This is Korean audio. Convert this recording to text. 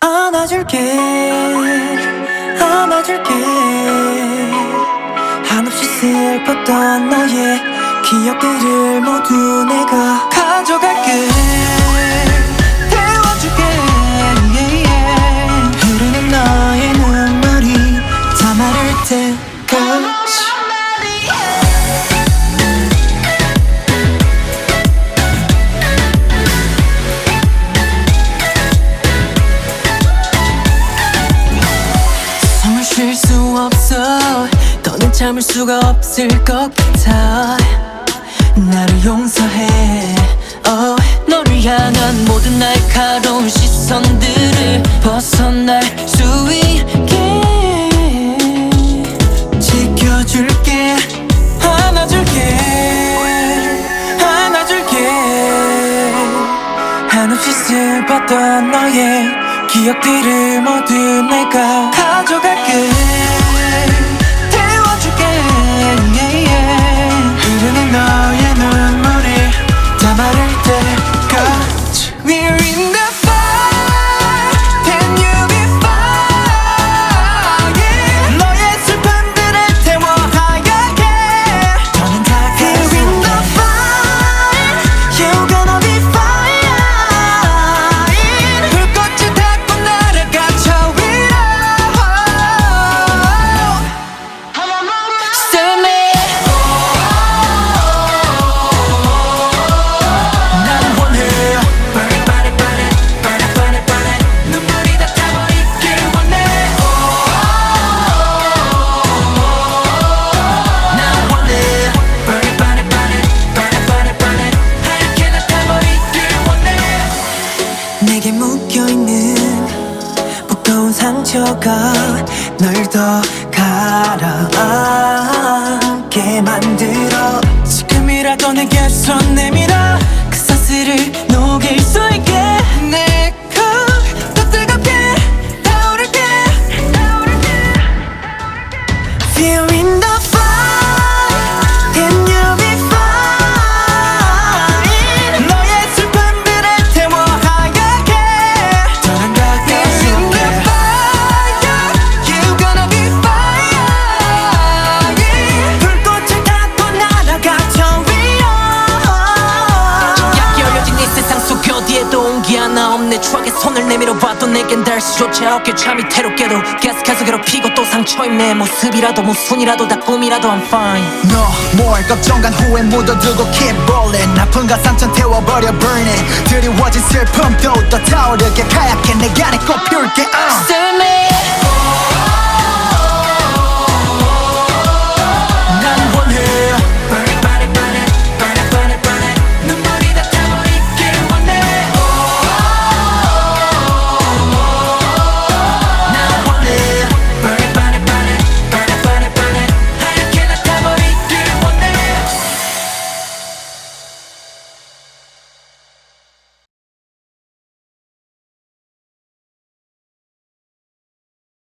안아줄게 안아줄게. 한없이 슬펐던 너의 기억들을 모두 내가 가져갈게 참을 수가 없을 것 같아. 나를 용서해. Oh. 너를 향한 모든 날카로운 시선들을 벗어날 수 있게 지켜줄게. 안아줄게. 안아줄게. 한없이 슬펐던 너의 기억들을 모두 내가 가져갈게 내게 묶여있는 무거운 상처가 널 더 가라앉게 만들어. 지금이라도 내게 손 내밀어. 그 사슬을 녹일 수 있게. 내가더 뜨겁게. 타오를게 Feel 하나 없네 추억에 손을 내밀어 봐도 내겐 닿을 수조차 없게 참이 태롭게도 계속해서 괴롭히고 또 상처인 내 모습이라도 무순이라도 다 꿈이라도 I'm fine. 너뭘 걱정간 후에 묻어두고 keep rolling. 아픔과 상처 태워버려 burn it 드리워진 슬픔도 더 타오르게. 하얗게 내 안에 꽃 피울게 uh.